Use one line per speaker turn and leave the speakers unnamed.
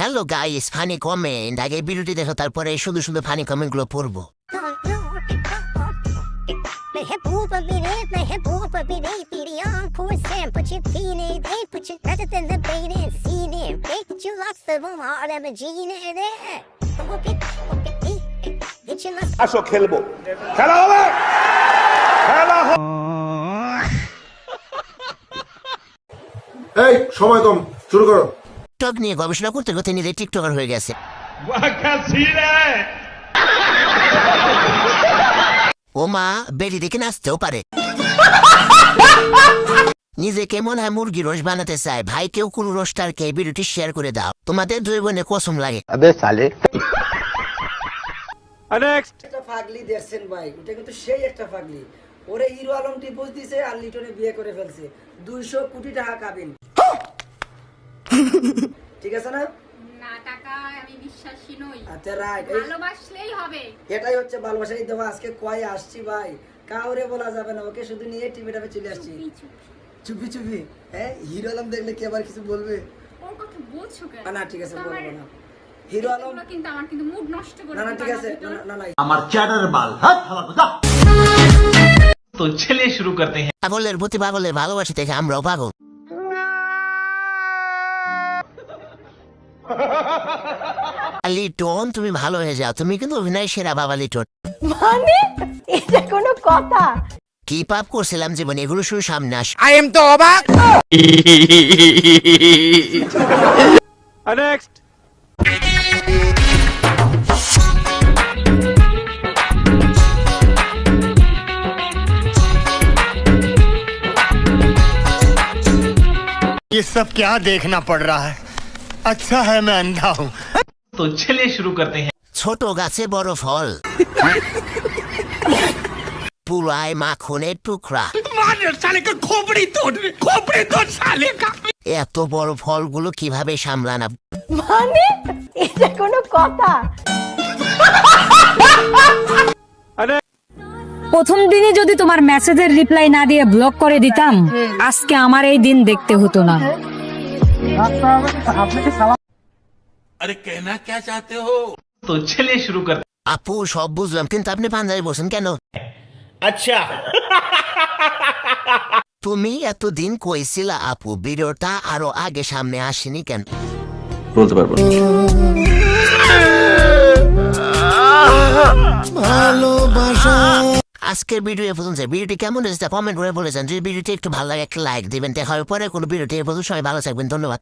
Hello guys funny comment আগে বিরতি দেখো তারপরে শুধু শুধু ফানি কমেন্টগুলো পড়ব।
সময় কম শুরু করো।
টিকটক নিয়ে গবেষণা করতে করতে নিজে টিকটকার হয়ে গেছে। ও মা বেরি দেখে নাচতেও পারে। নিজেকে মনে হয় মুরগি রোস বানাতে চায় ভাই কেউ কোনো রোস্টারকে ভিডিওটি শেয়ার করে দাও। তোমাদের দুই বোনে কসম লাগে।
একটা ফাগলি দেখছেন ভাই ওটা কিন্তু সেই একটা ফাগলি ওরে হিরো আলম টিপুস দিছে আর লিটনে বিয়ে করে ফেলছে। দুইশো কোটি টাকা কাবিন। ঠিক আছে না? আচ্ছা, এটাই হচ্ছে আজকে কয় আসছি ভাই? কাউরে বলা যাবে না ওকে শুধু নিয়ে চলে আসছি। চুপি হ্যাঁ হিরো আলম দেখলে কি আবার কিছু বলবে? না ঠিক আছে না। ঠিক আছে
শুরু করতে হ্যাঁ ভালোবাসি থেকে আমরাও পাগল। লিটন তুমি ভালো হয়ে যাও তুমি কিন্তু অভিনয় সেরা বাবা লিটন
মানে এটা কোনো কথা
কি পাপ করছিলাম জীবনে এগুলো শুধু সামনে আস
ये सब क्या देखना पड़ रहा है अच्छा है मैं अंधा हूँ
तो चलिए शुरू करते हैं
ছোট গাছে বড় ফল পুরায় মাখনের টুকরা এত বড় ফলগুলো কিভাবে সামলানা
মানে এটা কোনো কথা
প্রথম দিনে যদি তোমার মেসেজের রিপ্লাই না দিয়ে ব্লক করে দিতাম আজকে আমার এই দিন দেখতে হতো না
আরে কেনা কে চাতে হো তো চলে শুরু কর
আপু সব বুঝলাম কিন্তু আপনি পাঞ্জাবি বলছেন কেন
আচ্ছা
তুমি এতদিন কইছিলা আপু ভিডিওটা আরও আগে সামনে আসেনি কেন
বলতে পারব ভালোবাসা
আজকের ভিডিও এ পর্যন্ত ভিডিওটি কেমন হয়েছে কমেন্ট করে বলেছেন যদি ভিডিওটি একটু ভালো লাগে একটা লাইক দিবেন দেখার পরে কোনো ভিডিওটি এ পর্যন্ত সবাই ভালো থাকবেন ধন্যবাদ